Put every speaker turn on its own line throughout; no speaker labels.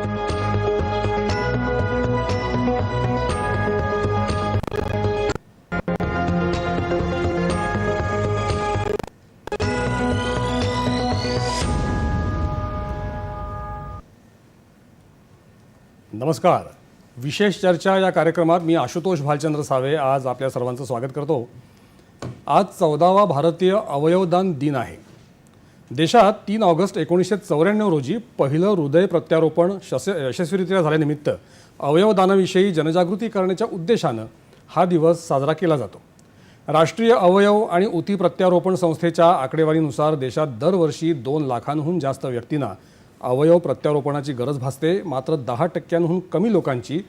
नमस्कार. विशेष चर्चा या कार्यक्रमात मी आशुतोष भालचंद्र सावे आज आपल्या सर्वांचं स्वागत करतो. आज चौदावा भारतीय अवयवदान दिन आहे. देशात तीन ऑगस्ट एकोणीसशे चौऱ्याण्णव रोजी पहिलं हृदय प्रत्यारोपण शस यशस्वीरित्या झाल्यानिमित्त अवयवदानाविषयी जनजागृती करण्याच्या उद्देशानं हा दिवस साजरा केला जातो. राष्ट्रीय अवयव आणि उती प्रत्यारोपण संस्थेच्या आकडेवारीनुसार देशात दरवर्षी दोन लाखांहून जास्त व्यक्तींना अवयव प्रत्यारोपणाची गरज भासते. मात्र दहा टक्क्यांहून कमी लोकांची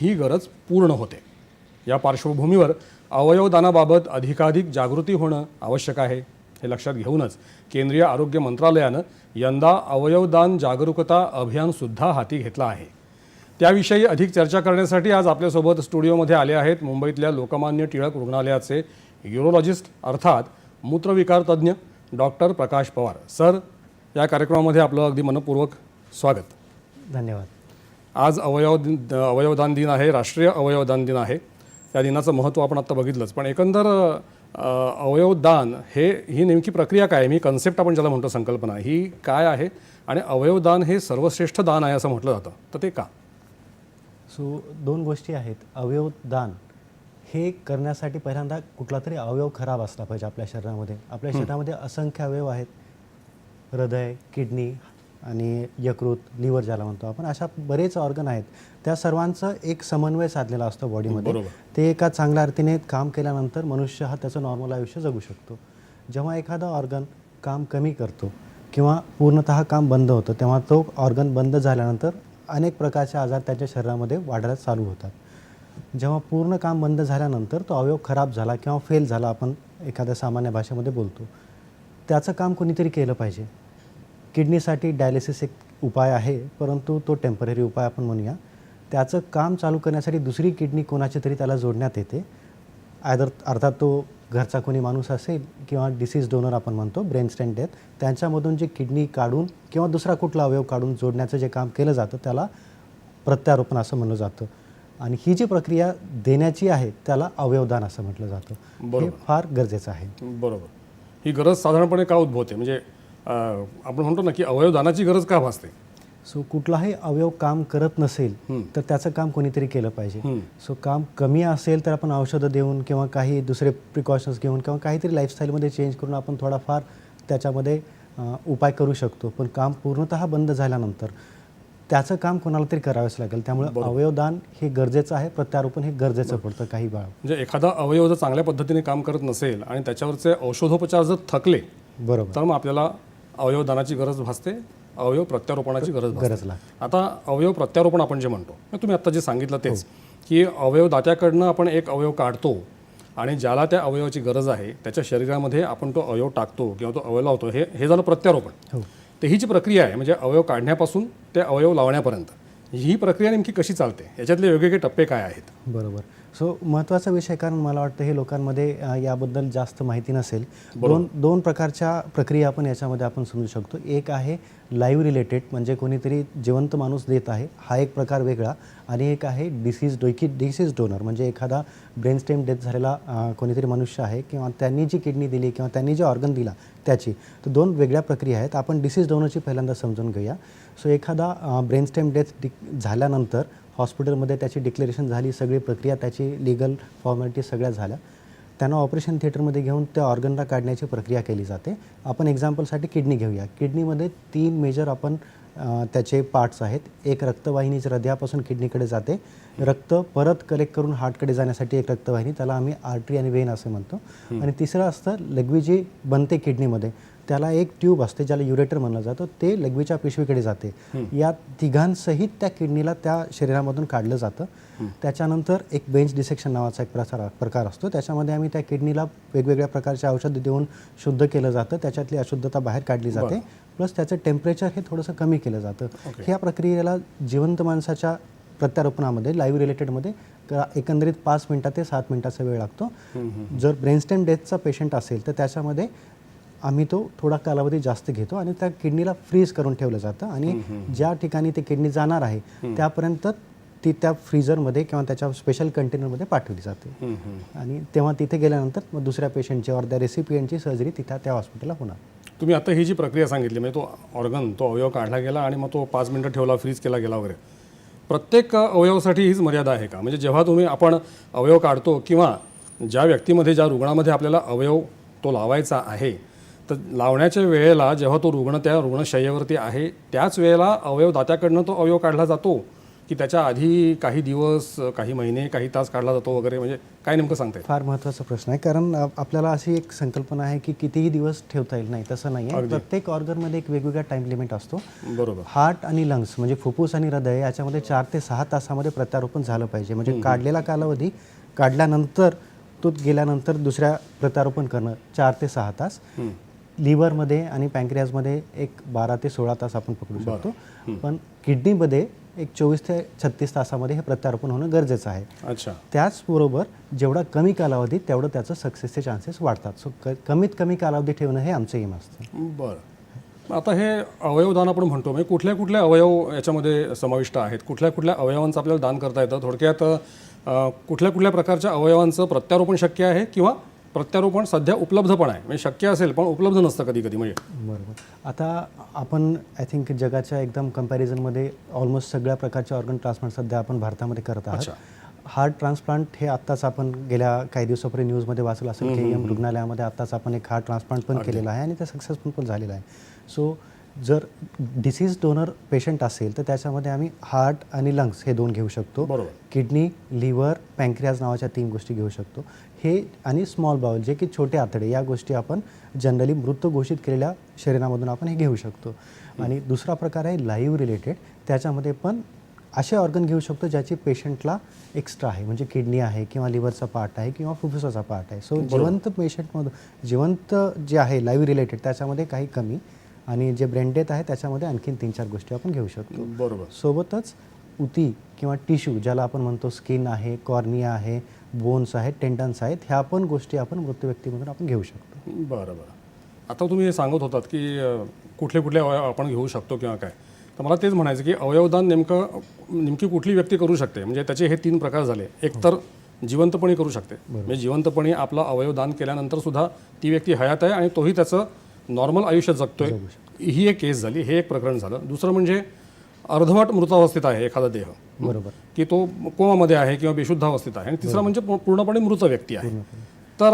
ही गरज पूर्ण होते. या पार्श्वभूमीवर अवयवदानाबाबत अधिकाधिक जागृती होणं आवश्यक आहे. हे लक्षात घेऊनच केंद्रीय आरोग्य मंत्रालयानं यंदा अवयवदान जागरूकता अभियानसुद्धा हाती घेतलं आहे. त्याविषयी अधिक चर्चा करण्यासाठी आज आपल्यासोबत स्टुडिओमध्ये आले आहेत मुंबईतल्या लोकमान्य टिळक रुग्णालयाचे युरोलॉजिस्ट अर्थात मूत्रविकार तज्ज्ञ डॉक्टर प्रकाश पवार. सर या कार्यक्रमामध्ये आपलं अगदी मनपूर्वक स्वागत.
धन्यवाद.
आज अवयव दिन अवयवदान दिन आहे राष्ट्रीय अवयवदान दिन आहे. त्या दिनाचं महत्त्व आपण आत्ता बघितलंच पण एकंदर अवयवदान हे ही नेमकी प्रक्रिया काय? आहे मी कन्सेप्ट आपण ज्याला म्हणतो संकल्पना ही काय आहे? आणि अवयवदान हे सर्वश्रेष्ठ दान आहे असं म्हटलं जातं. तर ते का?
सो दोन गोष्टी आहेत. अवयवदान हे करण्यासाठी पहिल्यांदा कुठला तरी अवयव खराब असला पाहिजे आपल्या शरीरामध्ये. आपल्या शरीरामध्ये असंख्य अवयव आहेत. हृदय किडनी आणि यकृत लिव्हर ज्याला म्हणतो आपण अशा बरेच ऑर्गन आहेत. त्या सर्वांचं एक समन्वय साधलेला असतो बॉडीमध्ये. ते एका चांगल्या रीतीने काम केल्यानंतर मनुष्य हा त्याचं नॉर्मल आयुष्य जगू शकतो. जेव्हा एखादा ऑर्गन काम कमी करतो किंवा पूर्णतः काम बंद होतं तेव्हा तो ऑर्गन बंद झाल्यानंतर अनेक प्रकारचे आजार त्याच्या शरीरामध्ये वाढायला चालू होतात. जेव्हा पूर्ण काम बंद झाल्यानंतर तो अवयव खराब झाला किंवा फेल झाला आपण एखाद्या सामान्य भाषेमध्ये बोलतो त्याचं काम कोणीतरी केलं पाहिजे. किडनीसाठी डायलिसिस एक उपाय आहे परंतु तो टेंपररी उपाय आपण म्हणूया. त्याचं काम चालू करण्यासाठी दुसरी किडनी कोणाची तरी त्याला जोडण्यात येते. आयदर अर्थात तो घरचा कोणी माणूस असेल किंवा डिसीज डोनर आपण म्हणतो ब्रेन स्टेन डेथ त्यांच्यामधून जे किडनी काढून किंवा दुसरा कुठला अवयव काढून जोडण्याचं जे काम केलं जातं त्याला प्रत्यारोपण असं म्हणलं जातं. आणि ही जी प्रक्रिया देण्याची आहे त्याला अवयवदान असं म्हटलं जातं. हे. फार गरजेचं आहे.
बरोबर. ही गरज साधारणपणे का उद्भवते? म्हणजे आपण म्हणतो ना की अवयवदानाची गरज का भासते?
सो कुठलाही अवयव काम करत नसेल तर त्याचं काम कोणीतरी केलं पाहिजे. सो काम कमी असेल तर आपण औषधं देऊन किंवा काही दुसरे प्रिकॉशन्स घेऊन किंवा काहीतरी लाईफस्टाईलमध्ये चेंज करून आपण थोडाफार त्याच्यामध्ये उपाय करू शकतो. पण काम पूर्णतः बंद झाल्यानंतर त्याचं काम कोणाला तरी करावंच लागेल. त्यामुळे अवयवदान हे गरजेचं आहे प्रत्यारोपण हे गरजेचं पडतं काही बाळ.
म्हणजे एखादा अवयव जर चांगल्या पद्धतीने काम करत नसेल आणि त्याच्यावरचे औषधोपचार जर थकले
बरोबर.
तर मग आपल्याला अवयवदानाची गरज भासते अवयव प्रत्यारोपणाची गरज भासते.
गरज लागते.
आता अवयव प्रत्यारोपण आपण जे म्हणतो तुम्ही आता जे सांगितलं तेच. की अवयवदात्याकडनं आपण एक अवयव काढतो आणि ज्याला त्या अवयवाची गरज आहे त्याच्या शरीरामध्ये आपण तो अवयव टाकतो किंवा तो अवयव लावतो हे हे झालं प्रत्यारोपण.
हो.
तर ही जी प्रक्रिया आहे म्हणजे अवयव काढण्यापासून ते अवयव लावण्यापर्यंत ही प्रक्रिया नेमकी कशी चालते? याच्यातले वेगवेगळे टप्पे काय आहेत?
बरोबर. सो महत्त्वाचा विषय कारण मला वाटतं हे लोकांमध्ये याबद्दल जास्त माहिती नसेल. दोन दोन प्रकारच्या प्रक्रिया आपण याच्यामध्ये आपण समजू शकतो. एक आहे लाईव्ह रिलेटेड म्हणजे कोणीतरी जिवंत माणूस देत आहे. हा एक प्रकार वेगळा. आणि एक आहे डिसीज डोकी डिसीज डोनर म्हणजे एखादा ब्रेन स्टेम डेथ झालेला कोणीतरी मनुष्य आहे किंवा त्यांनी जी किडनी दिली किंवा त्यांनी जे ऑर्गन दिला त्याची. तर दोन वेगळ्या प्रक्रिया आहेत. आपण डिसीज डोनरची पहिल्यांदा समजून घेऊया. सो एखादा ब्रेन स्टेम डेथ झाल्यानंतर हॉस्पिटलमध्ये त्याची डिक्लेरेशन झाली सगळी प्रक्रिया त्याची लिगल फॉर्मॅलिटी सगळ्या झाल्या. त्यांना ऑपरेशन थिएटरमध्ये घेऊन त्या ऑर्गनला काढण्याची प्रक्रिया केली जाते. आपण एक्झाम्पलसाठी किडनी घेऊया. किडनीमध्ये तीन मेजर आपण त्याचे पार्ट्स आहेत. एक रक्तवाहिनी जी हृदयापासून किडनीकडे जाते. रक्त परत कलेक्ट करून हार्टकडे जाण्यासाठी एक रक्तवाहिनी त्याला आम्ही आर्टरी आणि वेन असं म्हणतो. आणि तिसरं असतं लघवी जी बनते किडनीमध्ये त्याला एक ट्यूब असते ज्याला युरेटर म्हणलं जातं ते लघवीच्या पिशवीकडे जाते. या तिघांसहित त्या किडनीला त्या शरीरामधून काढलं जातं. त्याच्यानंतर एक बेंच डिसेक्शन नावाचा एक प्रकार प्रकार असतो. त्याच्यामध्ये आम्ही त्या किडनीला वेगवेगळ्या प्रकारचे औषधं देऊन शुद्ध केलं जातं. त्याच्यातली अशुद्धता बाहेर काढली जाते. प्लस त्याचं टेम्परेचर हे थोडंसं कमी केलं जातं. ह्या प्रक्रियेला जिवंत माणसाच्या प्रत्यारोपणामध्ये लाईव्ह रिलेटेडमध्ये एकंदरीत पाच मिनिटात ते सात मिनिटाचा वेळ लागतो. जर ब्रेनस्टेम डेथचा पेशंट असेल तर त्याच्यामध्ये आम्ही तो थोडा कालावधी जास्त घेतो आणि त्या किडनीला फ्रीज करून ठेवलं जातं. आणि ज्या ठिकाणी ती किडनी जाणार आहे त्यापर्यंत ती त्या फ्रीजरमध्ये किंवा त्याच्या स्पेशल कंटेनरमध्ये पाठवली जाते. आणि तेव्हा तिथे गेल्यानंतर मग दुसऱ्या पेशंटची और त्या रेसिपियंटची सर्जरी तिथं त्या हॉस्पिटलला होणार.
तुम्ही आता ही जी प्रक्रिया सांगितली म्हणजे तो ऑर्गन तो अवयव काढला गेला आणि मग तो पाच मिनटं ठेवला फ्रीज केला गेला वगैरे. प्रत्येक अवयवासाठी हीच मर्यादा आहे का? म्हणजे जेव्हा तुम्ही आपण अवयव काढतो किंवा ज्या व्यक्तीमध्ये ज्या रुग्णामध्ये आपल्याला अवयव तो लावायचा आहे तर लावण्याच्या वेळेला जेव्हा तो रुग्ण त्या रुग्णशय्येवरती आहे त्याच वेळेला अवयव दात्याकडनं तो अवयव काढला जातो की त्याच्या आधी काही दिवस काही महिने काही तास काढला जातो वगैरे म्हणजे काय नेमकं सांगताय
फार महत्त्वाचा प्रश्न आहे कारण आपल्याला अशी एक संकल्पना आहे की कितीही दिवस ठेवता येईल नाही तसं नाही आहे. प्रत्येक ऑर्गनमध्ये एक वेगवेगळा टाइम लिमिट असतो.
बरोबर.
हार्ट आणि लंग्स म्हणजे फुफ्फुस आणि हृदय याच्यामध्ये चार ते सहा तासामध्ये प्रत्यारोपण झालं पाहिजे. म्हणजे काढलेला कालावधी काढल्यानंतर तो गेल्यानंतर दुसऱ्या प्रत्यारोपण करणं चार ते सहा तास. लिव्हरमध्ये आणि पँक्रियाजमध्ये एक बारा ते सोळा तास आपण पकडू शकतो. पण किडनीमध्ये एक चोवीस ते छत्तीस तासामध्ये हे प्रत्यारोपण होणं गरजेचं आहे.
अच्छा.
त्याचबरोबर जेवढा कमी कालावधी तेवढं त्याचं सक्सेसचे चान्सेस वाढतात. सो क कमीत कमी कालावधी ठेवणं हे आमचं एम असतं.
बरं. आता हे अवयवदान आपण म्हणतो म्हणजे कुठल्या कुठल्या अवयव याच्यामध्ये समाविष्ट आहेत? कुठल्या कुठल्या अवयवांचं आपल्याला दान करता येतं? थोडक्यात कुठल्या कुठल्या प्रकारच्या अवयवांचं प्रत्यारोपण शक्य आहे? किंवा प्रत्यारोपण सध्या उपलब्ध पण आहे. म्हणजे शक्य असेल पण उपलब्ध नसतं कधी कधी म्हणजे
बरोबर. आता आपण आय थिंक जगाच्या एकदम कम्पॅरिझनमध्ये ऑलमोस्ट सगळ्या प्रकारचे ऑर्गन ट्रान्सप्लांट सध्या आपण भारतामध्ये करत आहात. हार्ट ट्रान्सप्लांट हे आत्ताच आपण गेल्या काही दिवसापूर्वी न्यूजमध्ये वाचलं असेल के एम रुग्णालयामध्ये आत्ताच आपण एक हार्ट ट्रान्सप्लांट पण केलेलं आहे आणि ते सक्सेसफुल पण झालेलं आहे. सो जर डिसीज डोनर पेशंट असेल तर त्याच्यामध्ये आम्ही हार्ट आणि लंग्स हे दोन घेऊ शकतो.
बरोबर.
किडनी लिव्हर पँक्रियाज नावाच्या तीन गोष्टी घेऊ शकतो. हे आणि स्मॉल बाउल जे की छोटे आतडे या गोष्टी आपण जनरली मृत घोषित केलेल्या शरीरामधून आपण हे घेऊ शकतो. आणि दुसरा प्रकार आहे लाईव्ह रिलेटेड त्याच्यामध्ये पण असे ऑर्गन घेऊ शकतो ज्याची पेशंटला एक्स्ट्रा आहे. म्हणजे किडनी आहे किंवा लिव्हरचा पार्ट आहे किंवा फुफ्फुसाचा पार्ट आहे. सो जिवंत पेशंटमधून जिवंत जे आहे लाईव्ह रिलेटेड त्याच्यामध्ये काही कमी. आणि जे ब्रेन डेथ आहे त्याच्यामध्ये आणखीन तीन चार गोष्टी आपण घेऊ शकतो.
बरोबर.
सोबतच उती किंवा टिश्यू ज्याला आपण म्हणतो स्किन आहे कॉर्निया आहे बोन्स आहेत टेंडन्स आहेत ह्या पण गोष्टी आपण मृत व्यक्तीमधून आपण घेऊ शकतो.
बरं बरं. आता तुम्ही हे सांगत होतात की कुठले कुठले अवयव आपण घेऊ शकतो किंवा काय. तर मला तेच म्हणायचं की अवयवदान नेमकं नेमकी कुठली व्यक्ती करू शकते? म्हणजे त्याचे हे तीन प्रकार झाले. एक तर जिवंतपणी करू शकते. म्हणजे जिवंतपणी आपला अवयवदान केल्यानंतर सुद्धा ती व्यक्ती हयात आहे आणि तोही त्याचं नॉर्मल आयुष्य जगतोय. ही एक केस झाली हे एक प्रकरण झालं. दुसरं म्हणजे अर्धवट मृतावस्थेत आहे एखादा देह.
बरोबर.
की तो कोमामध्ये आहे किंवा बेशुद्ध अवस्थेत आहे. आणि तिसरा म्हणजे पूर्णपणे मृत व्यक्ती आहे. तर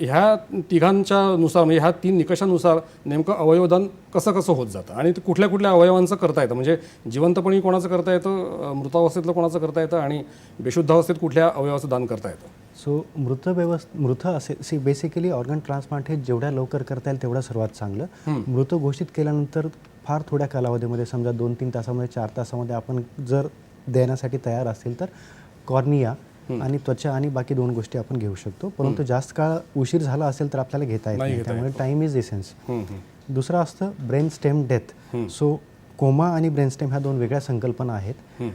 ह्या तिघांच्या नुसार म्हणजे ह्या तीन निकषानुसार नेमकं अवयवदान कसं कसं होत जातं? आणि ते कुठल्या कुठल्या अवयवांचं करता येतं? म्हणजे जिवंतपणी कोणाचं करता येतं मृतावस्थेतलं कोणाचं करता येतं? आणि बेशुद्ध अवस्थेत कुठल्या अवयवाचं दान करता येतं?
सो मृत व्यवस्थ मृत असे सी बेसिकली ऑर्गन ट्रान्सप्लांट हे जेवढ्या लवकर करता येईल तेवढं सर्वात चांगलं. मृत घोषित केल्यानंतर फार थोड्या कालावधीमध्ये समजा दोन तीन तासामध्ये चार तासामध्ये आपण जर देण्यासाठी तयार असेल तर कॉर्निया आणि त्वचा आणि बाकी दोन गोष्टी आपण घेऊ शकतो. परंतु जास्त काळ उशीर झाला असेल तर आपल्याला घेता येत
नाही
त्यामुळे टाइम इज एसेन्स. दुसरं असतं brain stem death so coma आणि ब्रेन स्टेम ह्या दोन वेगळ्या संकल्पना आहेत.
हम्म.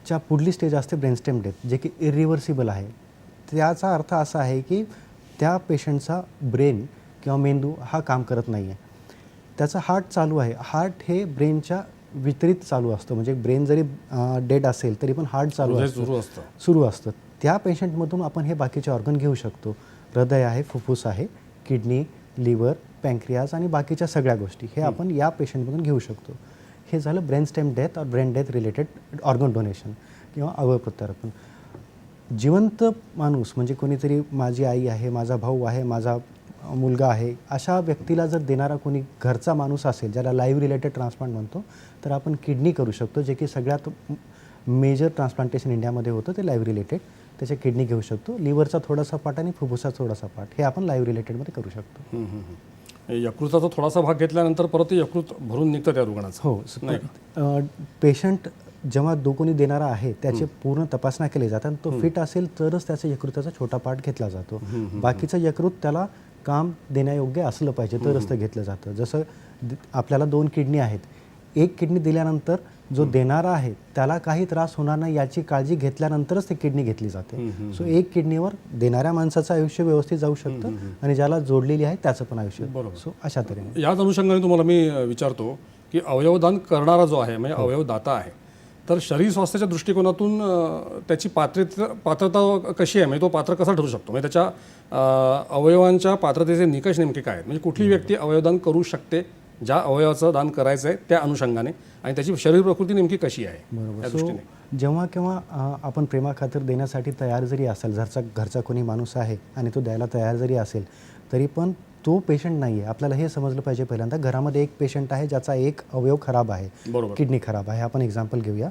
कोमाच्या पुढली स्टेज असते ब्रेन स्टेम डेथ जे की इरिव्हर्सिबल आहे. त्याचा अर्थ असा आहे की त्या पेशंटचा ब्रेन किंवा मेंदू हा काम करत नाही आहे त्याचा हार्ट चालू आहे. हार्ट हे ब्रेनच्या वितरित चालू असतं. म्हणजे ब्रेन जरी डेड असेल तरी पण हार्ट चालू
सुरू असतं.
सुरू असतं. त्या पेशंटमधून आपण हे बाकीचे ऑर्गन घेऊ शकतो. हृदय आहे फुफ्फुस आहे किडनी लिव्हर पँक्रियाज आणि बाकीच्या सगळ्या गोष्टी. हे आपण या पेशंटमधून घेऊ शकतो. हे झालं ब्रेन स्टेम डेथ और brain death related organ donation किंवा अवयव प्रत्यारोपण जिवंत माणूस म्हणजे कोणीतरी माझी आई आहे माझा भाऊ आहे माझा मुलगा आहे अशा व्यक्तीला जर देणारा कोणी घरचा माणूस असेल ज्याला लाईव्ह रिलेटेड ट्रान्सप्लांट म्हणतो तर आपण किडनी करू शकतो जे की सगळ्यात मेजर ट्रान्सप्लांटेशन इंडियामध्ये होतं ते लाईव्ह रिलेटेड त्याचे किडनी घेऊ शकतो. लिव्हरचा थोडासा पार्ट आणि फुफ्फुसाचा थोडासा पार्ट हे आपण लाईव्ह रिलेटेडमध्ये करू शकतो.
यकृताचा थोडासा भाग घेतल्यानंतर परत यकृत भरून निघतं त्या रुग्णाचं.
हो पेशंट जेव्हा दो कोणी देणारा आहे त्याचे पूर्ण तपासण्या केली जातात आणि तो फिट असेल तरच त्याचा यकृताचा छोटा पार्ट घेतला जातो. बाकीचं यकृत त्याला काम देण्यायोग्य असलं पाहिजे तरच ते घेतलं जातं. जसं द- आपल्याला दोन किडनी आहेत. एक किडनी दिल्यानंतर जो देणारा आहे त्याला काही त्रास होणार नाही याची काळजी घेतल्यानंतरच ती किडनी घेतली जाते. सो एक किडनीवर देणाऱ्या माणसाचं आयुष्य व्यवस्थित जाऊ शकतं आणि ज्याला जोडलेली आहे त्याचं पण आयुष्य.
बरोबर.
सो अशा तऱ्हेने.
याच अनुषंगाने तुम्हाला मी विचारतो की अवयवदान करणारा जो आहे म्हणजे अवयवदाता आहे तर शरीर स्वास्थ्याच्या दृष्टिकोनातून त्याची पात्रता पात्रता कशी आहे? म्हणजे तो पात्र कसा ठरू शकतो? म्हणजे त्याच्या अवयवांच्या पात्रतेचे निकष नेमके काय आहेत? म्हणजे कुठली व्यक्ती अवयवदान करू शकते? ज्या अवयवाचं दान करायचं आहे त्या अनुषंगाने. आणि त्याची शरीर प्रकृती नेमकी कशी आहे
बरोबर. जेव्हा केव्हा आपण प्रेमाखातर देण्यासाठी तयार जरी असेल घरचा घरचा कोणी माणूस आहे आणि तो द्यायला तयार जरी असेल तरी पण तो पेशंट नाही आहे आपल्याला हे समजलं पाहिजे पहिल्यांदा घरामध्ये एक पेशंट आहे ज्याचा एक अवयव खराब आहे.
बरोबर.
किडनी खराब आहे. आपण एक्झाम्पल घेऊया.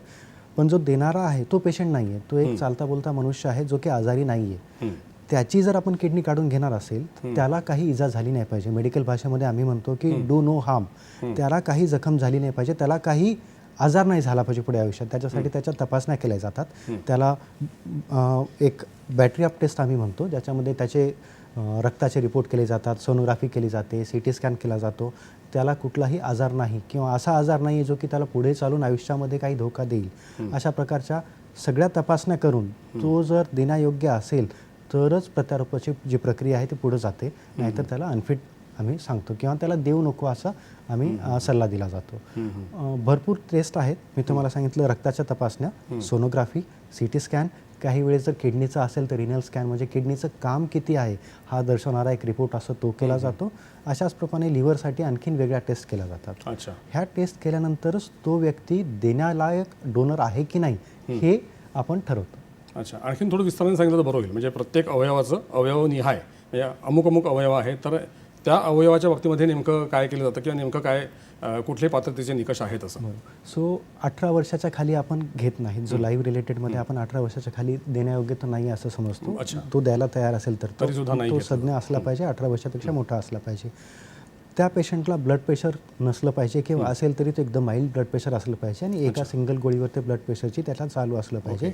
पण जो देणारा आहे तो पेशंट नाही आहे तो एक चालता बोलता मनुष्य आहे जो की आजारी नाही आहे. त्याची जर आपण किडनी काढून घेणार असेल त्याला काही इजा झाली नाही पाहिजे. मेडिकल भाषेमध्ये आम्ही म्हणतो की डू नो हार्म. त्याला काही जखम झाली नाही पाहिजे. त्याला काही आजार नाही झाला पाहिजे पुढे आयुष्यात. त्याच्यासाठी त्याच्या तपासण्या केल्या जातात. त्याला एक बॅटरी ऑफ टेस्ट आम्ही म्हणतो ज्याच्यामध्ये त्याचे रक्ताचे रिपोर्ट केले जातात सोनोग्राफी केली जाते सी टी स्कॅन केला जातो. त्याला कुठलाही आजार नाही किंवा असा आजार नाही जो की त्याला पुढे चालून आयुष्यामध्ये काही धोका देईल. अशा प्रकारच्या सगळ्या तपासण्या करून तो जर देण्यायोग्य असेल तरच प्रत्यारोपाची जी प्रक्रिया आहे ती पुढे जाते. नाहीतर त्याला अनफिट आम्ही सांगतो किंवा त्याला देऊ नको असा आम्ही सल्ला दिला जातो. भरपूर टेस्ट आहेत. मी तुम्हाला सांगितलं रक्ताच्या तपासण्या सोनोग्राफी सी टी स्कॅन काही वेळेस जर किडनीचा असेल तर रिनल स्कॅन म्हणजे किडनीचं काम किती आहे हा दर्शवणारा एक रिपोर्ट असतो तो केला जातो. अशाच प्रमाणे लिव्हरसाठी आणखीन वेगळ्या टेस्ट केल्या जातात.
अच्छा.
ह्या टेस्ट केल्यानंतरच तो व्यक्ती देण्यालायक डोनर आहे की नाही हे आपण ठरवतो.
अच्छा आणखीन थोडं विस्ताराने सांगितलं तर बरं होईल. म्हणजे प्रत्येक अवयवाचं अवयवनिहाय म्हणजे अमुक अमुक अवयव आहे तर त्या अवयवाच्या बाबतीमध्ये नेमकं काय केलं जातं किंवा नेमकं काय कुठले पात्रतेचे निकष आहेत असं?
सो अठरा वर्षाच्या खाली आपण घेत नाही. जो लाईव्ह रिलेटेडमध्ये आपण अठरा वर्षाच्या खाली देण्यायोग्य तर नाही असं समजतो. तो द्यायला तयार असेल तर तो-
तरी सुद्धा नाही
तो. सज्ञ असला पाहिजे अठरा वर्षापेक्षा मोठा असला पाहिजे. त्या पेशंटला ब्लड प्रेशर नसलं पाहिजे किंवा असेल तरी ते एकदम माइल्ड ब्लड प्रेशर असलं पाहिजे आणि एका सिंगल गोळीवर ते ब्लड प्रेशरची त्याला चालू असलं पाहिजे.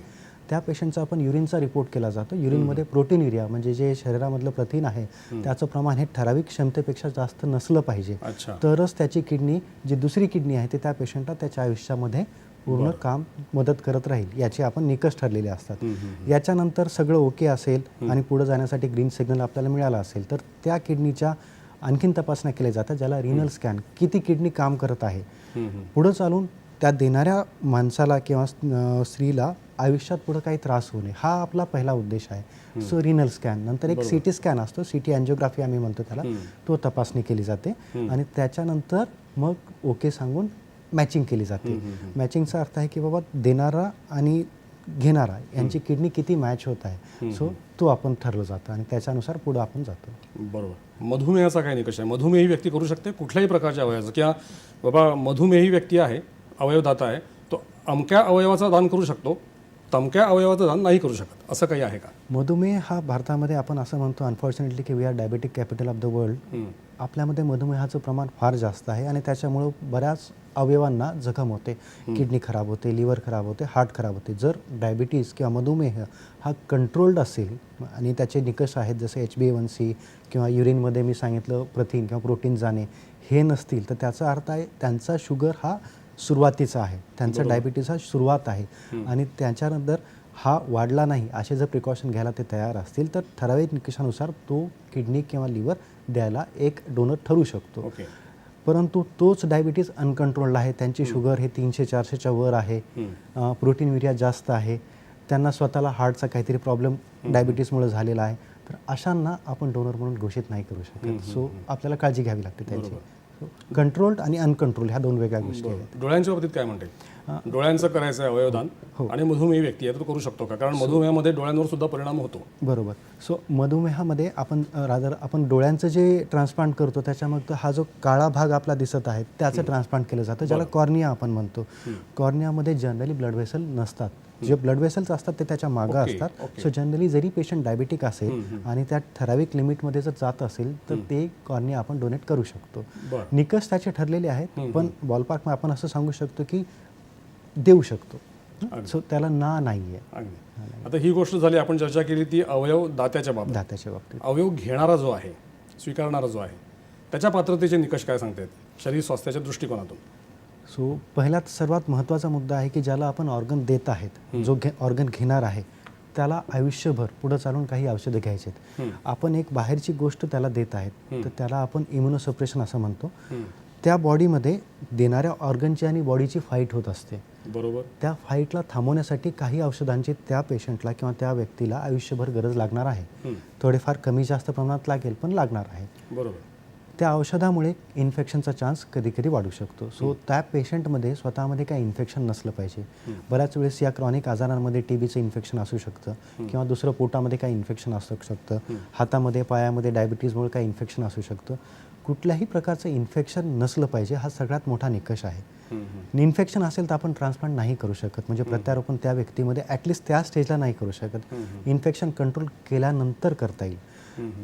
त्या पेशंटचा आपण युरिनचा रिपोर्ट केला जातो. युरिनमध्ये प्रोटीन युरिया म्हणजे जे शरीरामधलं प्रथिन आहे त्याचं प्रमाण हे ठराविक क्षमतेपेक्षा जास्त नसलं पाहिजे. तरच त्याची किडनी जी दुसरी किडनी आहे ते त्या पेशंटला त्याच्या आयुष्यामध्ये पूर्ण काम मदत करत राहील याचे आपण निकष ठरलेले असतात. याच्यानंतर सगळं ओके असेल आणि पुढे जाण्यासाठी ग्रीन सिग्नल आपल्याला मिळाला असेल तर त्या किडनीच्या आणखीन तपासण्या केल्या जातात ज्याला रिनल स्कॅन किती किडनी काम करत आहे. पुढं चालून त्या देणाऱ्या माणसाला किंवा स्त्रीला आयुष्यात पुढं काही त्रास होऊ नये. हा आपला पहिला उद्देश आहे. सो रिनल स्कॅन नंतर एक सी टी स्कॅन असतो. सी टी अँजिओग्राफी आम्ही म्हणतो त्याला. तो तपासणी केली जाते. आणि त्याच्यानंतर मग ओके सांगून मॅचिंग केली जाते. मॅचिंगचा अर्थ आहे की बाबा देणारा आणि घेणारा यांची किडनी किती मॅच होत आहे. सो तो आपण ठरलं जातं आणि त्याच्यानुसार पुढं आपण जातो.
बरोबर. मधुमेहाचा काय निकष आहे. मधुमेही व्यक्ती करू शकते कुठल्याही प्रकारच्या अवयवाचं किंवा बाबा मधुमेही व्यक्ती आहे अवयवदाता आहे तो अमक्या अवयवाचं दान करू शकतो तमक्या अवयवाचं दान नाही करू शकत. असं काही आहे का?
मधुमेह हा भारतामध्ये आपण असं म्हणतो अनफॉर्च्युनेटली की we are diabetic capital of the world. आपल्यामध्ये मधुमेहाचं प्रमाण फार जास्त आहे आणि त्याच्यामुळं बऱ्याच अवयवांना जखम होते. किडनी खराब होते लिव्हर खराब होते हार्ट खराब होते. जर डायबिटीज किंवा मधुमेह हा कंट्रोल्ड असेल आणि त्याचे निकष आहेत जसे एच बी वन सी किंवा युरिनमध्ये मी सांगितलं प्रथिन किंवा प्रोटीन जाणे हे नसतील तर त्याचा अर्थ आहे त्यांचा शुगर हा सुरुवातीचा आहे. त्यांचा डायबिटीज हा सुरुवात आहे. आणि त्याच्यानंतर हा वाढला नाही असे जर प्रिकॉशन घ्यायला ते तयार असतील तर ठराविक निकषानुसार तो किडनी किंवा लिव्हर द्यायला एक डोनर ठरू शकतो. परंतु तोच डायबिटीज अनकंट्रोल्ड आहे. त्यांची शुगर हे तीनशे चारशेच्या वर आहे. प्रोटीन युरिया जास्त आहे. त्यांना स्वतःला हार्टचा काहीतरी प्रॉब्लेम डायबिटीसमुळे झालेला आहे. तर अशांना आपण डोनर म्हणून घोषित नाही करू शकत. सो आपल्याला काळजी घ्यावी लागते त्यांची. कंट्रोल्ड आणि अनकंट्रोल ह्या दोन वेगळ्या गोष्टी आहेत.
डोळ्यांच्या बाबतीत काय म्हणते? डोळ्यांचं करायचं आहे अवयवदान आणि मधुमेही व्यक्ती आहे तो करू शकतो का? कारण मधुमेहामध्ये डोळ्यांवर सुद्धा परिणाम होतो.
बरोबर. सो मधुमेहामध्ये आपण रादर आपण डोळ्यांचं जे ट्रान्सप्लांट करतो त्याच्यामध्ये हा जो काळा भाग आपला दिसत आहे त्याचं ट्रान्सप्लांट केलं जातं ज्याला कॉर्निया आपण म्हणतो. कॉर्नियामध्ये जनरली ब्लड वेसल नसतात. जे ब्लड वेसल्स असतात ते त्याच्या मागं असतात. सो जनरली जरी पेशंट डायबिटिक असेल आणि त्या ठराविक लिमिटमध्ये जर जात असेल तर ते कॉर्निया आपण डोनेट करू शकतो. निकष त्याचे ठरलेले आहेत पण बॉलपार्क आपण असं सांगू शकतो की देऊ शकतो. सो त्याला ना नाही. आहे
आता ही गोष्ट झाली आपण चर्चा केली ती अवयव दात्याच्या बाबतीत.
दात्याच्या बाबतीत.
अवयव घेणारा जो आहे स्वीकारणारा जो आहे त्याच्या पात्रतेचे निकष काय सांगतायत? शरीर स्वास्थ्याच्या दृष्टिकोनातून.
सो पहिलात सर्वात महत्त्वाचा मुद्दा आहे की ज्याला आपण ऑर्गन देत आहेत जो घे ऑर्गन घेणार आहे त्याला आयुष्यभर पुढं चालून काही औषधं घ्यायची आहेत. आपण एक बाहेरची गोष्ट त्याला देत आहेत. तर त्याला आपण इम्युनोसप्रेशन असं म्हणतो. त्या बॉडीमध्ये देणाऱ्या ऑर्गनची आणि बॉडीची फाईट होत असते
बरोबर
त्या फाईटला थांबवण्यासाठी काही औषधांची त्या पेशंटला किंवा त्या व्यक्तीला आयुष्यभर गरज लागणार आहे. थोडेफार कमी जास्त प्रमाणात लागेल पण लागणार आहे
बरोबर
त्या औषधामुळे इन्फेक्शनचा चान्स कधी कधी वाढू शकतो. सो त्या पेशंटमध्ये स्वतःमध्ये काही इन्फेक्शन नसलं पाहिजे. बऱ्याच वेळेस या क्रॉनिक आजारांमध्ये टी बीचं इन्फेक्शन असू शकतं किंवा दुसरं पोटामध्ये काही इन्फेक्शन असू शकतं. हातामध्ये पायामध्ये डायबिटीजमुळे काही इन्फेक्शन असू शकतं. कुठल्याही प्रकारचं इन्फेक्शन नसलं पाहिजे हा सगळ्यात मोठा निकष आहे. इन्फेक्शन असेल तर आपण ट्रान्सप्लांट नाही करू शकत. म्हणजे प्रत्यारोपण त्या व्यक्तीमध्ये ॲटलिस्ट त्या स्टेजला नाही करू शकत. इन्फेक्शन कंट्रोल केल्यानंतर करता येईल.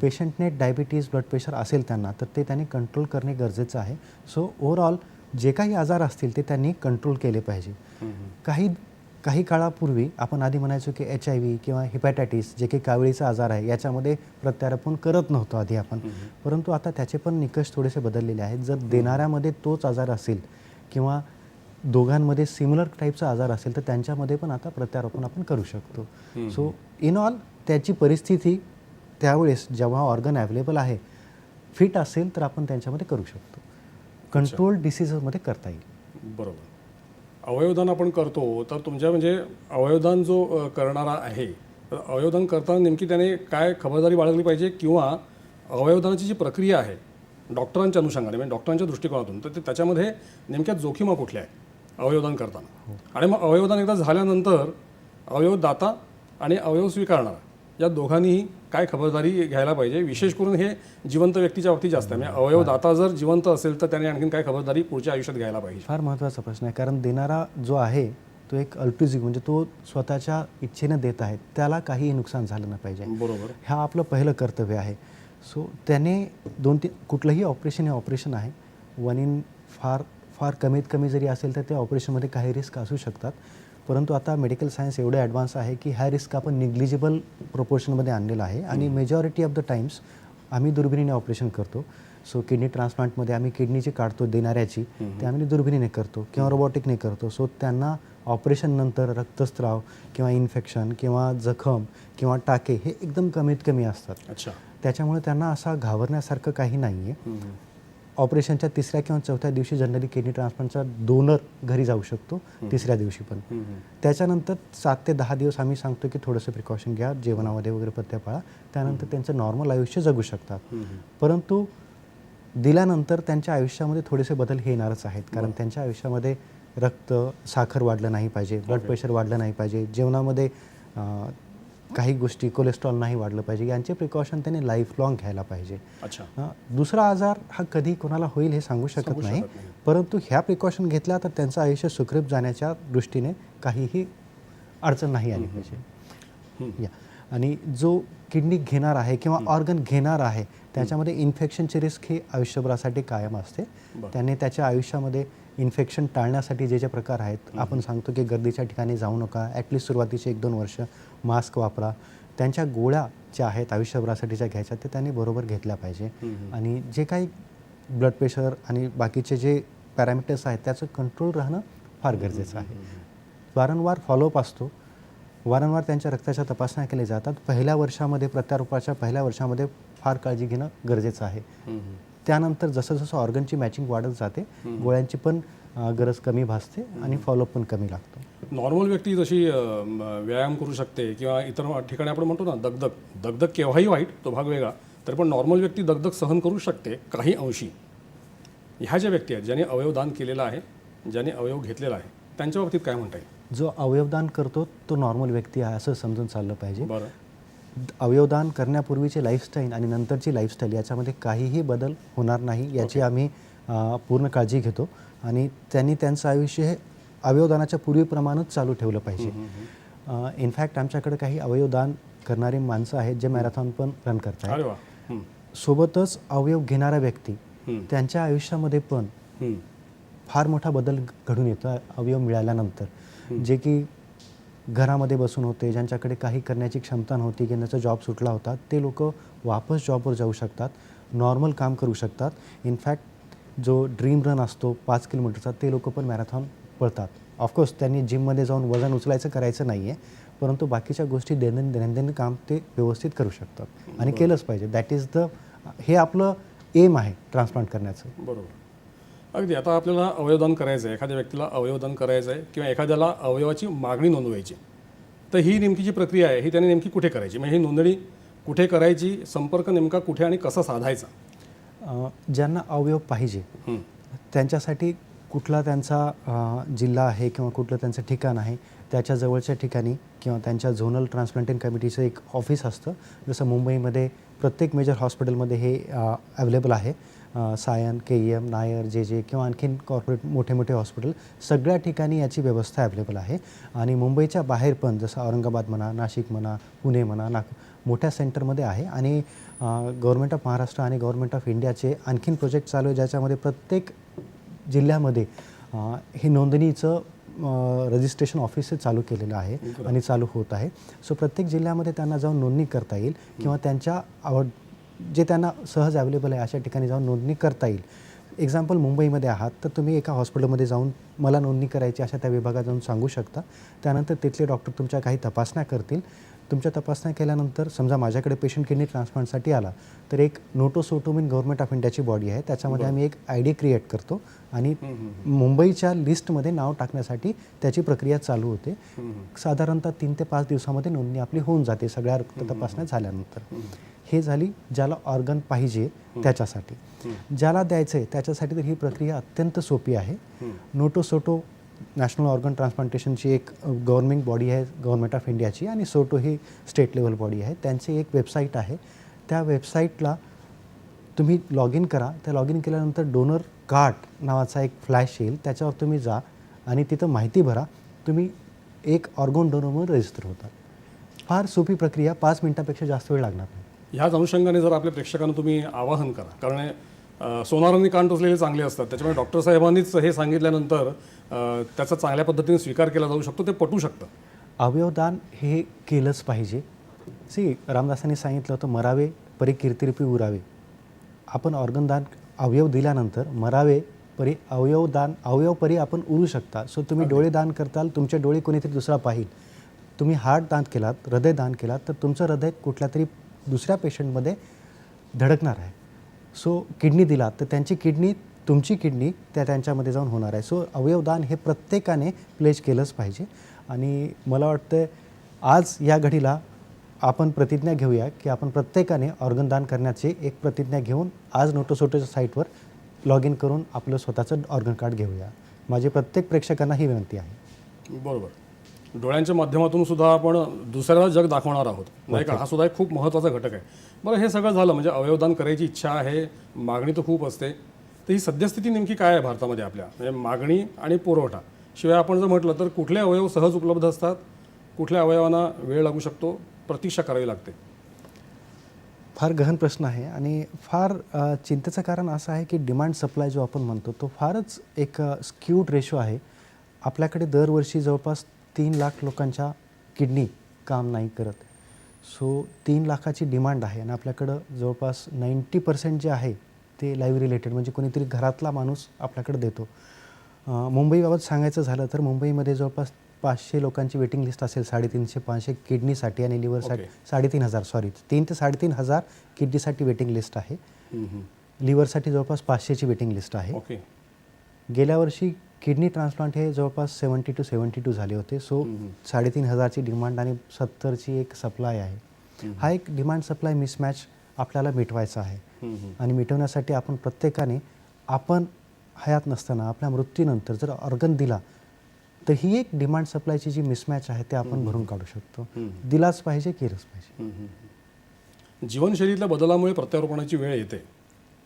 पेशंटने डायबिटीज ब्लड प्रेशर असेल त्यांना तर ते त्यांनी कंट्रोल करणे गरजेचं आहे. सो ओव्हरऑल जे काही आजार असतील ते त्यांनी कंट्रोल केले पाहिजे. काही काही काळापूर्वी आपण आधी म्हणायचो की एच आय व्ही किंवा हिपॅटायटिस जे काही कावळीचा आजार आहे याच्यामध्ये प्रत्यारोपण करत नव्हतो आधी आपण. परंतु आता त्याचे पण निकष थोडेसे बदललेले आहेत. जर देणाऱ्यामध्ये तोच आजार असेल किंवा दोघांमध्ये सिमिलर टाईपचा आजार असेल तर त्यांच्यामध्ये पण आता प्रत्यारोपण आपण करू शकतो. सो इन ऑल त्याची परिस्थिती त्यावेळेस जेव्हा ऑर्गन अवेलेबल आहे फिट असेल तर आपण त्यांच्यामध्ये करू शकतो. कंट्रोल डिसिजमध्ये करता येईल.
बरोबर. अवयवदान आपण करतो तर तुमच्या म्हणजे अवयवदान जो करणारा आहे तर अवयवदान करताना नेमकी त्याने काय खबरदारी बाळगली पाहिजे किंवा अवयवदानाची जी प्रक्रिया आहे डॉक्टरांच्या अनुषंगाने म्हणजे डॉक्टरांच्या दृष्टिकोनातून तर ते त्याच्यामध्ये नेमक्या जोखिमा कुठल्या आहे अवयवदान करताना? आणि मग अवयवदान एकदा झाल्यानंतर अवयवदाता आणि अवयव स्वीकारणारा या दोघांनीही काय खबरदारी घ्यायला पाहिजे? विशेष करून हे जिवंत व्यक्तीच्या बाबतीत जास्त आहे. म्हणजे अवयवदाता जर जिवंत असेल तर त्याने आणखीन काय खबरदारी पुढच्या आयुष्यात घ्यायला पाहिजे?
फार महत्त्वाचा प्रश्न आहे. कारण देणारा जो आहे तो एक अल्ट्रुझिक म्हणजे तो स्वतःच्या इच्छेनं देत आहे. त्याला काहीही नुकसान झालं नाही पाहिजे.
बरोबर.
ह्या आपलं पहिलं कर्तव्य आहे. सो त्याने दोन तीन कुठलंही ऑपरेशन हे ऑपरेशन आहे. वन इन फार फार कमीत कमी जरी असेल तर त्या ऑपरेशनमध्ये काही रिस्क असू शकतात. परंतु आता मेडिकल सायन्स एवढे ॲडव्हान्स आहे की ह्या रिस्क आपण निग्लिजिबल प्रोपोर्शनमध्ये आणलेला आहे. आणि मेजॉरिटी ऑफ द टाइम्स आम्ही दुर्बिणीने ऑपरेशन करतो. सो किडनी ट्रान्सप्लांटमध्ये आम्ही किडनी जी काढतो देणाऱ्याची ते आम्ही दुर्बिणीने करतो किंवा रोबोटिकने करतो. सो त्यांना ऑपरेशन नंतर रक्तस्राव किंवा इन्फेक्शन किंवा जखम किंवा टाके हे एकदम कमीत कमी असतात.
अच्छा.
त्याच्यामुळे त्यांना असा घाबरण्यासारखं काही नाही आहे ऑपरेशनच्या तिसऱ्या किंवा चौथ्या दिवशी जनरली किडनी ट्रान्सप्लांटचा डोनर घरी जाऊ शकतो तिसऱ्या दिवशी पण. त्याच्यानंतर सात ते दहा दिवस आम्ही सांगतो की थोडंसं प्रिकॉशन घ्या जेवणामध्ये वगैरे पथ्य पाळा. त्यानंतर त्यांचं नॉर्मल आयुष्य जगू शकतात. परंतु दिल्यानंतर त्यांच्या आयुष्यामध्ये थोडेसे बदल हे येणारच आहेत. कारण त्यांच्या आयुष्यामध्ये रक्त साखर वाढलं नाही पाहिजे ब्लड प्रेशर वाढलं नाही पाहिजे. जेवणामध्ये काही गोष्टी कोलेस्ट्रॉल नाही वाढलं पाहिजे. यांचे प्रिकॉशन त्यांनी लाईफ लॉंग घ्यायला पाहिजे.
अच्छा.
दुसरा आजार हा कधी कोणाला होईल हे सांगू शकत
सांगू
नाही.
शकत नाही.
परंतु ह्या प्रिकॉशन घेतल्या तर त्यांचं आयुष्य सुखरूप जाण्याच्या दृष्टीने काहीही अडचण नाही आली पाहिजे. या. आणि जो किडनी घेणार आहे किंवा ऑर्गन घेणार आहे त्याच्यामध्ये इन्फेक्शनची रिस्क ही आयुष्यभरासाठी कायम असते. त्याने त्याच्या आयुष्यामध्ये इन्फेक्शन टाळण्यासाठी जे जे प्रकार आहेत आपण सांगतो की गर्दीच्या ठिकाणी जाऊ नका. ॲटलिस्ट सुरुवातीचे एक दोन वर्ष मास्क वापरा. त्यांच्या गोळ्या ज्या आहेत आयुष्यभरासाठीच्या घ्यायच्या ते त्यांनी बरोबर घेतल्या पाहिजे. आणि जे काही ब्लड प्रेशर आणि बाकीचे जे पॅरामीटर्स आहेत त्याचं कंट्रोल राहणं फार गरजेचं आहे. वारंवार फॉलोअप असतो. वारंवार त्यांच्या रक्ताच्या तपासण्या केल्या जातात. पहिल्या वर्षामध्ये प्रत्यारोपाच्या पहिल्या वर्षामध्ये फार काळजी घेणं गरजेचं आहे. त्यानंतर जसं जसं ऑर्गनची मॅचिंग वाढत जाते गोळ्यांची पण गरज कमी भासते आणि फॉलोअप पण कमी लागतो.
नॉर्मल व्यक्ती जशी व्यायाम करू शकते किंवा इतर ठिकाणी आपण म्हणतो ना दगदग. दगदग केव्हाही वाईट तो भाग वेगळा. तरी पण नॉर्मल व्यक्ती दगदग सहन करू शकते काही अंशी. ह्या ज्या व्यक्ती आहेत ज्यांनी अवयवदान केलेलं आहे ज्यांनी अवयव घेतलेला आहे त्यांच्या बाबतीत काय म्हणता येईल?
जो अवयवदान करतो तो नॉर्मल व्यक्ती आहे असं समजून चाललं पाहिजे.
बरं.
अवयवदान करण्यापूर्वीचे लाईफस्टाईल आणि नंतरची लाईफस्टाईल याच्यामध्ये काहीही बदल होणार नाही याची आम्ही पूर्ण काळजी घेतो. आणि त्यांनी त्यांचं आयुष्य हे अवयवदानाच्या पूर्वीप्रमाणेच चालू ठेवलं पाहिजे. इनफॅक्ट आमच्याकडे काही अवयवदान करणारी माणसं आहेत जे मॅरेथॉन पण रन करतात. सोबतच अवयव घेणारा व्यक्ती. त्यांच्या आयुष्यामध्ये पण. फार मोठा बदल घडून येतो अवयव मिळाल्यानंतर. जे की घरामध्ये बसून होते ज्यांच्याकडे काही करण्याची क्षमता नव्हती की ज्यांचा जॉब सुटला होता ते लोक वापस जॉबवर जाऊ शकतात नॉर्मल काम करू शकतात. इनफॅक्ट जो ड्रीम रन असतो पाच किलोमीटरचा ते लोक पण मॅरेथॉन पळतात. ऑफकोर्स त्यांनी जिममध्ये जाऊन वजन उचलायचं करायचं नाही आहे परंतु बाकीच्या गोष्टी दैनंदिन दैनंदिन काम ते व्यवस्थित करू शकतात. आणि केलंच पाहिजे. दॅट इज द हे आपलं एम आहे ट्रान्सप्लांट करण्याचं.
बरोबर. अगदी आता आपल्याला अवयवदान करायचं आहे एखाद्या व्यक्तीला अवयवदान करायचं आहे किंवा एखाद्याला अवयवाची मागणी नोंदवायची. तर ही नेमकी जी प्रक्रिया आहे ही त्याने नेमकी कुठे करायची? म्हणजे ही नोंदणी कुठे करायची? संपर्क नेमका कुठे आणि कसा साधायचा?
ज्यांना अवयव पाहिजे. त्यांच्यासाठी कुठला त्यांचा जिल्हा आहे किंवा कुठलं त्यांचं ठिकाण आहे त्याच्या जवळच्या ठिकाणी किंवा त्यांच्या झोनल ट्रान्सप्लांटेशन कमिटीचं एक ऑफिस असतं. जसं मुंबईमध्ये प्रत्येक मेजर हॉस्पिटलमध्ये हे अवेलेबल आहे. Sion K E M Nair J J किंवा आणखीन कॉर्पोरेट मोठे मोठे हॉस्पिटल सगळ्या ठिकाणी याची व्यवस्था अवेलेबल आहे. आणि मुंबईच्या बाहेर पण जसं औरंगाबाद म्हणा नाशिक म्हणा पुणे म्हणा नाग मोठ्या सेंटरमध्ये आहे. आणि गव्हर्मेंट ऑफ महाराष्ट्र आणि गव्हर्मेंट ऑफ इंडियाचे आणखीन प्रोजेक्ट चालू आहे ज्याच्यामध्ये प्रत्येक जिल्ह्यामध्ये हे नोंदणीचं रजिस्ट्रेशन ऑफिस चालू केलेलं आहे आणि चालू होत आहे. सो प्रत्येक जिल्ह्यामध्ये त्यांना जाऊन नोंदणी करता येईल किंवा त्यांच्या आवड जे त्यांना सहज अवेलेबल आहे अशा ठिकाणी जाऊन नोंदणी करता येईल. एक्झाम्पल मुंबईमध्ये आहात तर तुम्ही एका हॉस्पिटलमध्ये जाऊन मला नोंदणी करायची अशा त्या विभागात जाऊन सांगू शकता. त्यानंतर तिथले डॉक्टर तुमच्या काही तपासण्या करतील. तुमच्या तपासण्या केल्यानंतर समजा माझ्याकडे पेशंट किडनी ट्रान्सप्लांटसाठी आला तर एक नोटोसोटोमिन गव्हर्नमेंट ऑफ इंडियाची बॉडी आहे. त्याच्यामध्ये आम्ही एक आय डी क्रिएट करतो आणि मुंबईच्या लिस्टमध्ये नाव टाकण्यासाठी त्याची प्रक्रिया चालू होते. साधारणतः तीन ते पाच दिवसामध्ये नोंदणी आपली होऊन जाते सगळ्या रक्त तपासण्या झाल्यानंतर. हे झाली ज्याला ऑर्गन पाहिजे त्याच्यासाठी. ज्याला द्यायचं आहे त्याच्यासाठी तर ही प्रक्रिया अत्यंत सोपी आहे. नोटो सोटो नॅशनल ऑर्गन ट्रान्सप्लांटेशनची एक गव्हर्नमेंट बॉडी आहे गव्हर्नमेंट ऑफ इंडियाची आणि सोटो ही स्टेट लेवल बॉडी आहे. त्यांची एक वेबसाईट आहे. त्या वेबसाईटला तुम्ही लॉग इन करा. त्या लॉग इन केल्यानंतर डोनर कार्ड नावाचा एक फ्लॅश येईल. त्याच्यावर तुम्ही जा आणि तिथं माहिती भरा. तुम्ही एक ऑर्गन डोनर म्हणून रजिस्टर होता. फार सोपी प्रक्रिया. पाच मिनिटापेक्षा जास्त वेळ लागणार नाही.
ह्याच अनुषंगाने जर आपल्या प्रेक्षकांना तुम्ही आवाहन करा. कारण सोनारांनी कान टोचलेले चांगले असतात. त्याच्यामुळे डॉक्टर साहेबांनीच हे सांगितल्यानंतर त्याचा चांगल्या पद्धतीने स्वीकार केला जाऊ शकतो. ते पटू शकतं.
अवयवदान हे केलंच पाहिजे. सी रामदासांनी सांगितलं होतं मरावे परी कीर्तिरूपी उरावे. आपण ऑर्गनदान अवयव दिल्यानंतर मरावे परी अवयवदान अवयव परी आपण उरू शकता. सो तुम्ही डोळे दान करताल तुमचे डोळे कोणीतरी दुसरा पाहिल. तुम्ही हार्ट दान केलात हृदय दान केलात तर तुमचं हृदय कुठल्या तरी दुसऱ्या पेशंटमध्ये धडकणार आहे. सो किडनी दिला तर त्यांची किडनी तुमची किडनी त्या त्यांच्यामध्ये जाऊन होणार आहे. सो अवयवदान हे प्रत्येकाने प्लेज केलंच पाहिजे. आणि मला वाटतं आज या घडीला आपण प्रतिज्ञा घेऊया की आपण प्रत्येकाने ऑर्गन दान करण्याची एक प्रतिज्ञा घेऊन आज नोटोसोटोच्या साईटवर लॉग इन करून आपलं स्वतःचं ऑर्गन कार्ड घेऊया. माझी प्रत्येक प्रेक्षकांना ही विनंती आहे.
बरोबर. डोळ्यांच्या माध्यमातून सुद्धा आपण दुसऱ्याला जग दाखवणार आहोत. नाही का? हा सुद्धा एक खूप महत्त्वाचा घटक आहे. बरं हे सगळं झालं म्हणजे अवयवदान करायची इच्छा आहे मागणी तर खूप असते. तर ही सद्यस्थिती नेमकी काय आहे भारतामध्ये आपल्या? म्हणजे मागणी आणि पुरवठा. शिवाय आपण जर म्हटलं तर कुठले अवयव सहज उपलब्ध असतात? कुठल्या अवयवांना वेळ लागू शकतो? प्रतीक्षा करावी लागते.
फार गहन प्रश्न आहे आणि फार चिंतेचं कारण असं आहे की डिमांड सप्लाय जो आपण म्हणतो तो फारच एक स्क्यूड रेशो आहे. आपल्याकडे दरवर्षी जवळपास तीन लाख लोकांच्या किडनी काम नाही करत. सो तीन लाखाची डिमांड आहे आणि आपल्याकडं जवळपास नाईंटी पर्सेंट जे आहे ते लाईव्ह रिलेटेड म्हणजे कोणीतरी घरातला माणूस आपल्याकडे देतो. मुंबईबाबत सांगायचं झालं तर मुंबईमध्ये जवळपास पाचशे लोकांची वेटिंग लिस्ट असेल साडेतीनशे पाचशे किडनीसाठी आणि लिव्हरसाठी
Okay.
साडेतीन हजार सॉरी तीन ते साडेतीन हजार किडनीसाठी वेटिंग लिस्ट आहे. लिव्हरसाठी जवळपास पाचशेची वेटिंग लिस्ट आहे.
ओके
गेल्या वर्षी किडनी ट्रान्सप्लांट हे जवळपास सेवन्टी टू सेवन्टी टू झाले होते. सो साडेतीन हजारची डिमांड आणि सत्तरची एक सप्लाय आहे. हा एक डिमांड सप्लाय मिसमॅच आपल्याला मिटवायचा आहे. आणि मिटवण्यासाठी आपण प्रत्येकाने आपण हयात नसताना आपल्या मृत्यूनंतर जर ऑर्गन दिला तर ही एक डिमांड सप्लायची जी मिसमॅच आहे ते आपण भरून काढू शकतो. दिलाच पाहिजे केलंच पाहिजे?
जीवनशैलीतल्या बदलामुळे प्रत्यारोपणाची वेळ येते.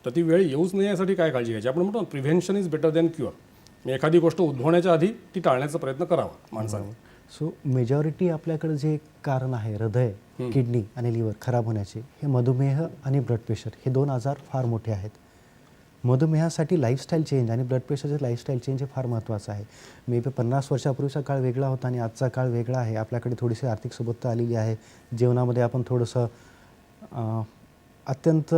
तर ती वेळ येऊच नाही यासाठी काय काळजी घ्यायची? आपण म्हणतो prevention is better than cure एखादी गोष्ट उद्भवण्याच्या आधी ती टाळण्याचा प्रयत्न करावा माणसाने.
सो मेजॉरिटी आपल्याकडे जे कारण आहे हृदय किडनी आणि लिव्हर खराब होण्याचे हे मधुमेह आणि ब्लड प्रेशर हे दोन आजार फार मोठे आहेत. मधुमेहासाठी लाईफस्टाईल चेंज आणि ब्लड प्रेशरचे लाईफस्टाईल चेंज हे फार महत्त्वाचं आहे. मे बी पन्नास वर्षापूर्वीचा काळ वेगळा होता आणि आजचा काळ वेगळा आहे. आपल्याकडे थोडीशी आर्थिक सोबतता आलेली आहे. जेवणामध्ये आपण थोडंसं अत्यंत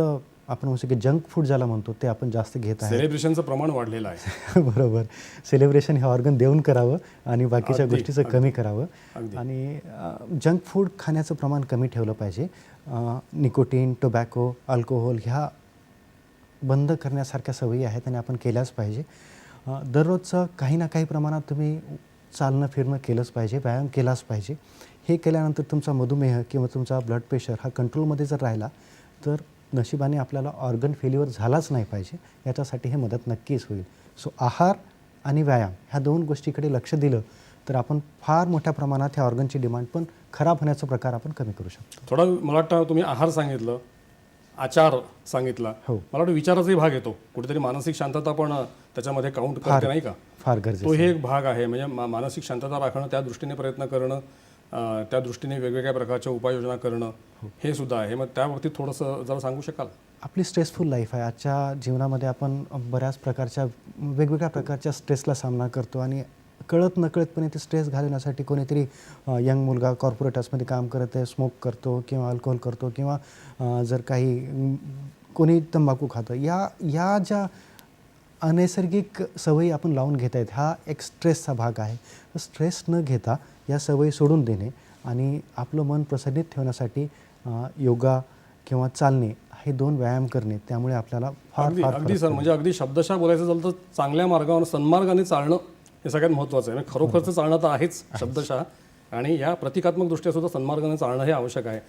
आपण म्हणू शकतो जंक फूड ज्याला म्हणतो ते आपण जास्त घेत आहे
सेलिब्रेशनचं प्रमाण वाढलेलं आहे.
बरोबर. सेलिब्रेशन हे ऑर्गन देऊन करावं आणि बाकीच्या गोष्टीचं कमी करावं. आणि जंक फूड खाण्याचं प्रमाण कमी ठेवलं पाहिजे. निकोटीन टोबॅको अल्कोहोल ह्या बंद करण्यासारख्या सवयी आहेत आणि आपण केल्याच पाहिजे. दररोजचं काही ना काही प्रमाणात तुम्ही चालणं फिरणं केलंच पाहिजे व्यायाम केलाच पाहिजे. हे केल्यानंतर तुमचा मधुमेह किंवा तुमचा ब्लड प्रेशर हा कंट्रोलमध्ये जर राहिला तर नशिबाने आपल्याला ऑर्गन फेल्युअर झालाच नाही पाहिजे याच्यासाठी हे मदत नक्कीच होईल. सो आहार आणि व्यायाम ह्या दोन गोष्टीकडे लक्ष दिलं तर आपण फार मोठ्या प्रमाणात ह्या ऑर्गनची डिमांड पण खराब होण्याचा प्रकार आपण कमी करू शकतो.
थोडा मला वाटतं तुम्ही आहार सांगितलं आचार सांगितला.
हो.
मला वाटतं विचाराचाही भाग येतो. कुठेतरी मानसिक शांतता पण त्याच्यामध्ये काउंट करते नाही का?
फार
तो
गरजेचं
हे एक भाग आहे. म्हणजे मानसिक शांतता राखणं त्या दृष्टीने प्रयत्न करणं त्या दृष्टीने वेगवेगळ्या प्रकारच्या उपाययोजना करणं हे सुद्धा आहे. मग त्याबाबतीत थोडंसं जरा सांगू शकाल?
आपली स्ट्रेसफुल लाईफ आहे. आजच्या जीवनामध्ये आपण बऱ्याच प्रकारच्या वेगवेगळ्या प्रकारच्या स्ट्रेसला सामना करतो आणि कळत नकळतपणे ते स्ट्रेस घालवण्यासाठी कोणीतरी यंग मुलगा कॉर्पोरेटर्समध्ये काम करत आहे स्मोक करतो किंवा अल्कोहोल करतो किंवा जर काही कोणी तंबाखू खातं. या या ज्या अनैसर्गिक सवयी आपण लावून घेत आहेत हा एक स्ट्रेसचा भाग आहे. स्ट्रेस न घेता या सवयी सोडून देणे आणि आपलं मन प्रसन्नित ठेवण्यासाठी योगा किंवा चालणे हे दोन व्यायाम करणे त्यामुळे आपल्याला फार
अगदी
फार
अगदी सर. म्हणजे अगदी शब्दशः बोलायचं झालं तर चांगल्या मार्गावर सन्मार्गाने चालणं हे सगळ्यात महत्त्वाचं आहे. म्हणजे खरोखरचं चालणं तर आहेच शब्दशः. आणि या प्रतिकात्मक दृष्ट्या सुद्धा सन्मार्गाने चालणं हे आवश्यक आहे.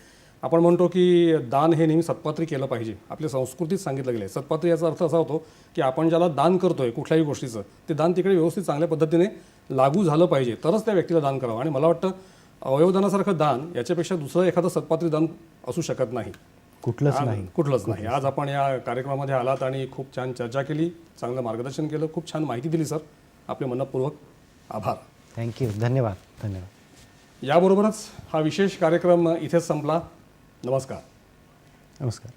आपण म्हणतो की दान हे नेहमी सत्पात्री केलं पाहिजे. आपल्या संस्कृतीत सांगितलं गेलं आहे सत्पात्री याचा अर्थ असा होतो की आपण ज्याला दान करतोय कुठल्याही गोष्टीचं ते दान तिकडे व्यवस्थित चांगल्या पद्धतीने लागू झालं पाहिजे. तरच त्या व्यक्तीला दान करावं. आणि मला वाटतं अवयवदानासारखं दान याच्यापेक्षा दुसरं एखादं सत्पात्री दान असू शकत नाही.
कुठलंच नाही.
कुठलंच नाही. आज आपण या कार्यक्रमामध्ये आलात आणि खूप छान चर्चा केली चांगलं मार्गदर्शन केलं खूप छान माहिती दिली सर. आपले मनपूर्वक आभार.
थँक्यू धन्यवाद. धन्यवाद.
याबरोबरच हा विशेष कार्यक्रम इथेच संपला. नमस्कार
नमस्कार